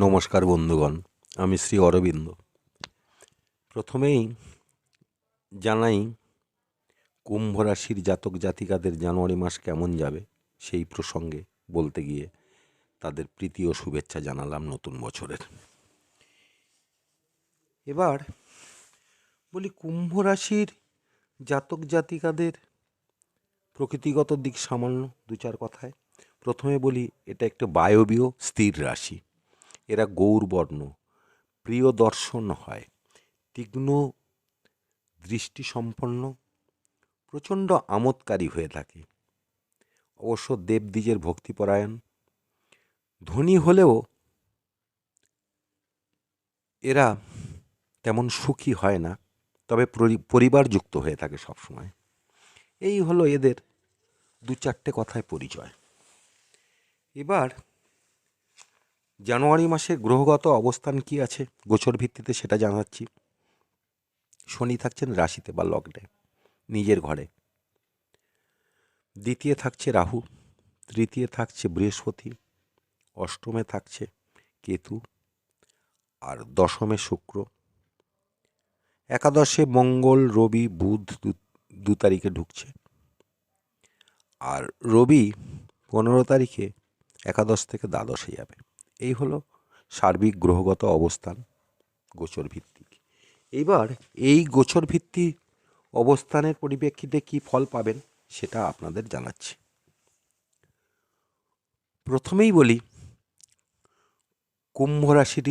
নমস্কার বন্ধুগণ, আমি শ্রী অরবিন্দ। প্রথমেই জানাই, কুম্ভ রাশির জাতক জাতিকাদের জানুয়ারি মাস কেমন যাবে সেই প্রসঙ্গে বলতে গিয়ে তাদের প্রীতি ও শুভেচ্ছা জানালাম নতুন বছরের। এবার বলি, কুম্ভ রাশির জাতক জাতিকাদের প্রকৃতিগত দিক সামান্য দু চার কথায়। প্রথমে বলি, এটা একটা বায়বীয় স্থির রাশি। এরা গৌরবর্ণ প্রিয় দর্শন হয়, তীক্ষ্ণ দৃষ্টিসম্পন্ন প্রচণ্ড আমোদকারী হয়ে থাকে। অবশ্য দেবদ্বিজের ভক্তিপরায়ণ। ধনী হলেও এরা তেমন সুখী হয় না, তবে পরি- পরিবারযুক্ত হয়ে থাকে সবসময়। এই হলো এদের দু চারটে কথায় পরিচয়। এবার জানুয়ারি মাসে গ্রহগত অবস্থান কি আছে? গোচর ভিত্তিতে সেটা জানাচ্ছি। শনি থাকছেন রাশিতে বা লগ্নে, নিজের ঘরে। দ্বিতীয় থাকছে রাহু, তৃতীয় থাকছে বৃহস্পতি, অষ্টমে থাকছে কেতু আর দশমে শুক্র। একাদশে মঙ্গল, রবি, বুধ দু- তারিখে ঢুকছে। আর রবি পনেরো তারিখে একাদশ থেকে দ্বাদশে যাবে। এই হলো সার্বিক গ্রহগত অবস্থান গোচর ভিত্তিক এইবার এই গোচর ভিত্তি অবস্থানের পরিপ্রেক্ষিতে কি ফল পাবেন সেটা আপনাদের জানাচ্ছি। প্রথমেই বলি, কুম্ভ রাশির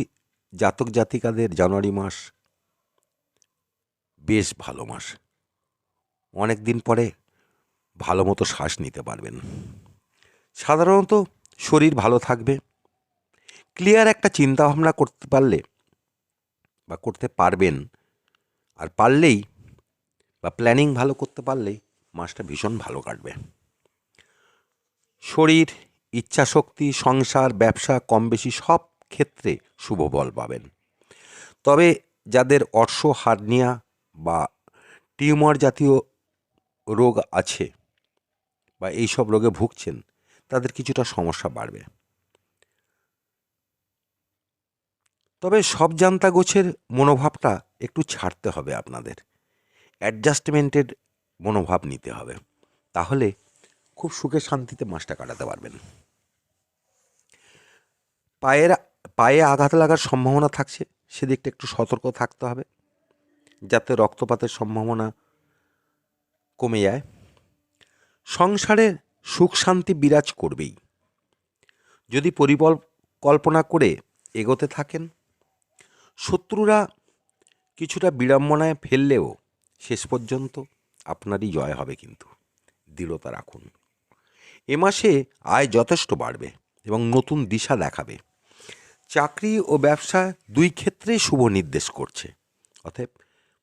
জাতক জাতিকাদের জানুয়ারি মাস বেশ ভালো মাস। অনেক দিন পরে ভালো মতো শ্বাস নিতে পারবেন। সাধারণত শরীর ভালো থাকবে ক্লিয়ার একটা চিন্তা ভাবনা করতে পারলে বা করতে পারবেন, আর পারলেই বা প্ল্যানিং ভালো করতে পারলেই মাসটা ভীষণ ভালো কাটবে। শরীর, ইচ্ছাশক্তি, সংসার, ব্যবসা কম বেশি সব ক্ষেত্রে শুভ বল পাবেন। তবে যাদের অর্শ, হার্নিয়া বা টিউমার জাতীয় রোগ আছে বা এইসব রোগে ভুগছেন, তাদের কিছুটা সমস্যা বাড়বে। তবে সব জান্তা গোছের মনোভাবটা একটু ছাড়তে হবে আপনাদের। অ্যাডজাস্টমেন্টের মনোভাব নিতে হবে। তাহলে খুব সুখে শান্তিতে মাসটা কাটাতে পারবেন। পায়ের, পায়ে আঘাত লাগার সম্ভাবনা থাকছে, সেদিকটা একটু সতর্ক থাকতে হবে, যাতে রক্তপাতের সম্ভাবনা কমে যায়। সংসারে সুখ শান্তি বিরাজ করবেই। যদি পরিকল্পনা করে এগোতে থাকেন শত্রুরা কিছুটা বিড়ম্বনায় ফেললেও শেষ পর্যন্ত আপনারই জয় হবে কিন্তু। দৃঢ়তা রাখুন। এ মাসে আয় যথেষ্ট বাড়বে এবং নতুন দিশা দেখাবে। চাকরি ও ব্যবসা দুই ক্ষেত্রেই শুভ নির্দেশ করছে। অতএব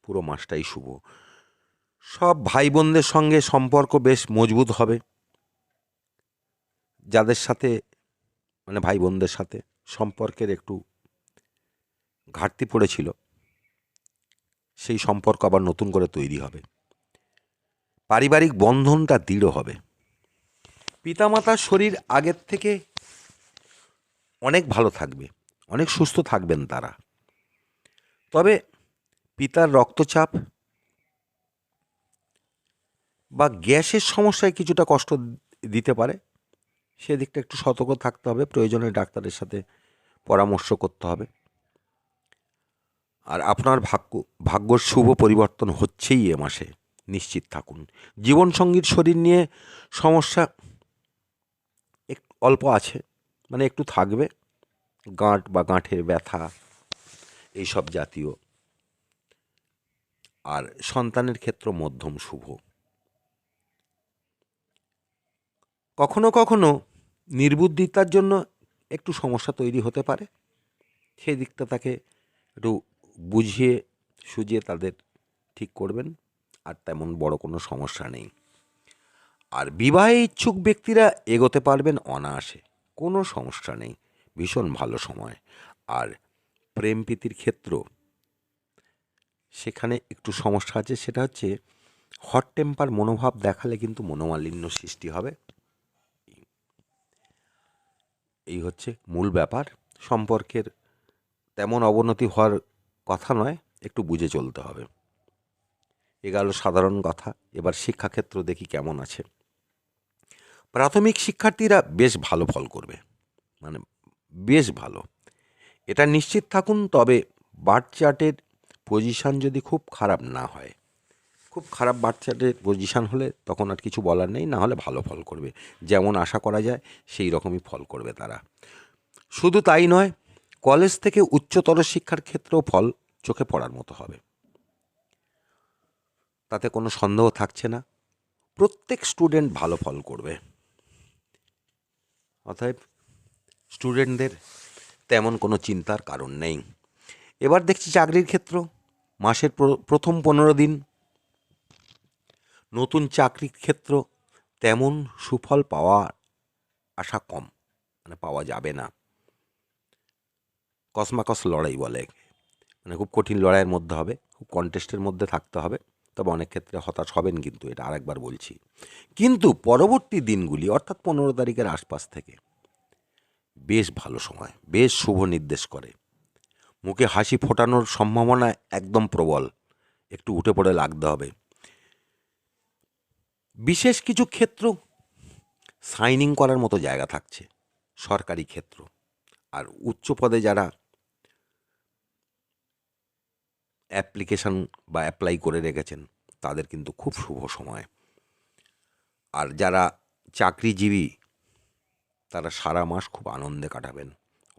পুরো মাসটাই শুভ। সব ভাই বোনদের সঙ্গে সম্পর্ক বেশ মজবুত হবে। যাদের সাথে মানে ভাই বোনদের সাথে সম্পর্কের একটু ঘাটতি পড়েছিল। সেই সম্পর্ক আবার নতুন করে তৈরি হবে। পারিবারিক বন্ধনটা দৃঢ় হবে। পিতামাতার শরীর আগের থেকে অনেক ভালো থাকবে, অনেক সুস্থ থাকবেন তারা। তবে পিতার রক্তচাপ বা গ্যাসের সমস্যায় কিছুটা কষ্ট দিতে পারে, সেদিকটা একটু সতর্ক থাকতে হবে। প্রয়োজনে ডাক্তারের সাথে পরামর্শ করতে হবে। আর আপনার ভাগ্য, ভাগ্যর শুভ পরিবর্তন হচ্ছেই এ মাসে। নিশ্চিত থাকুন। জীবনসঙ্গীর শরীর নিয়ে সমস্যা একটু অল্প আছে। মানে একটু থাকবে। গাঁট বা গাঁঠের ব্যথা, এইসব জাতীয়। আর সন্তানের ক্ষেত্র মধ্যম শুভ। কখনো কখনো নির্বুদ্ধিতার জন্য একটু সমস্যা তৈরি হতে পারে। সেই দিকটা তাকে একটু বুঝিয়ে, সুঝিয়ে তাদের ঠিক করবেন, আর তেমন বড় কোনো সমস্যা নেই। আর বিবাহে ইচ্ছুক ব্যক্তিরা এগোতে পারবেন অনায়াসে, কোনো সমস্যা নেই, ভীষণ ভালো সময়। আর প্রেম প্রীতির ক্ষেত্র, সেখানে একটু সমস্যা আছে, সেটা হচ্ছে হট টেম্পার মনোভাব দেখালে কিন্তু মনোমালিন্য সৃষ্টি হবে। এই হচ্ছে মূল ব্যাপার। সম্পর্কের তেমন অবনতি হওয়ার কথা নয়, একটু বুঝে চলতে হবে। এ গেল সাধারণ কথা। এবার শিক্ষাক্ষেত্র দেখি কেমন আছে। প্রাথমিক শিক্ষার্থীরা বেশ ভালো ফল করবে। মানে বেশ ভালো। এটা নিশ্চিত থাকুন, তবে বার্থ চার্টের পজিশান যদি খুব খারাপ না হয়, খুব খারাপ বার্থ চার্টের পজিশান হলে তখন আর কিছু বলার নেই, না হলে ভালো ফল করবে। যেমন আশা করা যায়, সেই রকমই ফল করবে তারা। শুধু তাই নয় কলেজ থেকে উচ্চতর শিক্ষার ক্ষেত্রেও ফল চোখে পড়ার মতো হবে। তাতে কোনো সন্দেহ থাকছে না। প্রত্যেক স্টুডেন্ট ভালো ফল করবে। অতএব স্টুডেন্টদের তেমন কোনো চিন্তার কারণ নেই। এবার দেখছি চাকরির ক্ষেত্র। মাসের প্র- প্রথম পনেরো দিন। নতুন চাকরির ক্ষেত্র তেমন সুফল পাওয়া আশা কম। মানে পাওয়া যাবে না। কসমাকস লড়াই বলে একে। মানে খুব কঠিন লড়াইয়ের মধ্যে হবে, খুব কন্টেস্টের মধ্যে থাকতে হবে। তবে অনেক ক্ষেত্রে হতাশ হবেন কিন্তু, এটা আরেকবার বলছি। কিন্তু পরবর্তী দিনগুলি, অর্থাৎ পনেরো তারিখের আশপাশ থেকে, বেশ ভালো সময়, বেশ শুভ নির্দেশ করে। মুখে হাসি ফোটানোর সম্ভাবনা একদম প্রবল, একটু উঠে পড়ে লাগতে হবে। বিশেষ কিছু ক্ষেত্র সাইনিং করার মতো জায়গা থাকছে, সরকারি ক্ষেত্র। আর উচ্চ পদে যারা অ্যাপ্লিকেশন বা অ্যাপ্লাই করে রেখেছেন, তাদের কিন্তু খুব শুভ সময়। আর যারা চাকরিজীবী, তারা সারা মাস খুব আনন্দে কাটাবেন।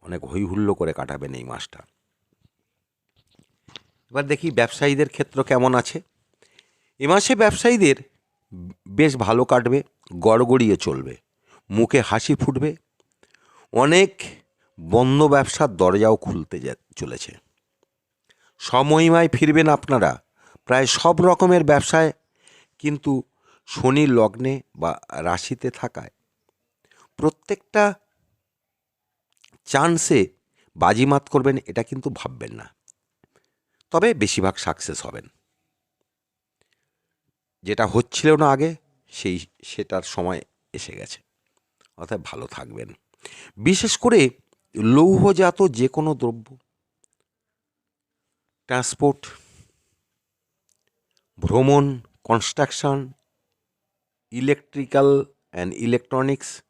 অনেক হই হুল্লো করে কাটাবেন এই মাসটা। এবার দেখি ব্যবসায়ীদের ক্ষেত্র কেমন আছে। এ মাসে ব্যবসায়ীদের বেশ ভালো কাটবে, গড়গড়িয়ে চলবে, মুখে হাসি ফুটবে। অনেক বন্ধ ব্যবসার দরজাও খুলতে চলেছে। সমহিমায় ফিরবেন আপনারা। প্রায় সব রকমের ব্যবসায় কিন্তু শনি লগ্নে বা রাশিতে থাকায়। প্রত্যেকটা চান্সে বাজিমাত করবেন এটা কিন্তু ভাববেন না। তবে বেশিরভাগ সাকসেস হবেন। যেটা হচ্ছিল না আগে, সেই সেটার সময় এসে গেছে। অর্থাৎ ভালো থাকবেন। বিশেষ করে লৌহজাত যে কোনো দ্রব্য ট্রান্সপোর্ট, ভ্রমণ, construction, electrical and electronics,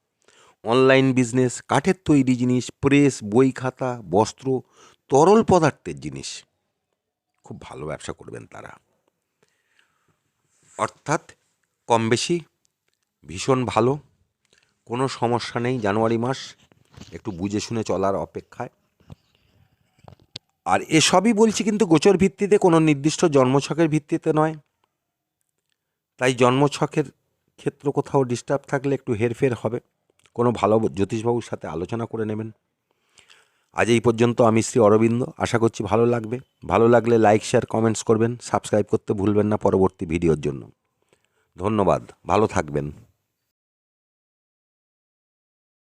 online business, কাঠের তৈরি জিনিস, প্রেস, বই খাতা, বস্ত্র, তরল পদার্থের জিনিস। খুব ভালো ব্যবসা করবেন তারা। অর্থাৎ কম বেশি, ভীষণ ভালো, কোনো সমস্যা নেই জানুয়ারি মাস, একটু বুঝে শুনে চলার অপেক্ষায়। আর এসবই বলছি কিন্তু গোচর ভিত্তিতে, কোনো নির্দিষ্ট জন্মছকের ভিত্তিতে নয়। তাই জন্মছকের ক্ষেত্র কোথাও ডিস্টার্ব থাকলে একটু হেরফের হবে। কোনো ভালো জ্যোতিষবাবুর সাথে আলোচনা করে নেবেন। আজ এই পর্যন্ত আমি শ্রী অরবিন্দ। আশা করছি ভালো লাগবে। ভালো লাগলে লাইক শেয়ার কমেন্টস করবেন। সাবস্ক্রাইব করতে ভুলবেন না পরবর্তী ভিডিওর জন্য। ধন্যবাদ। ভালো থাকবেন।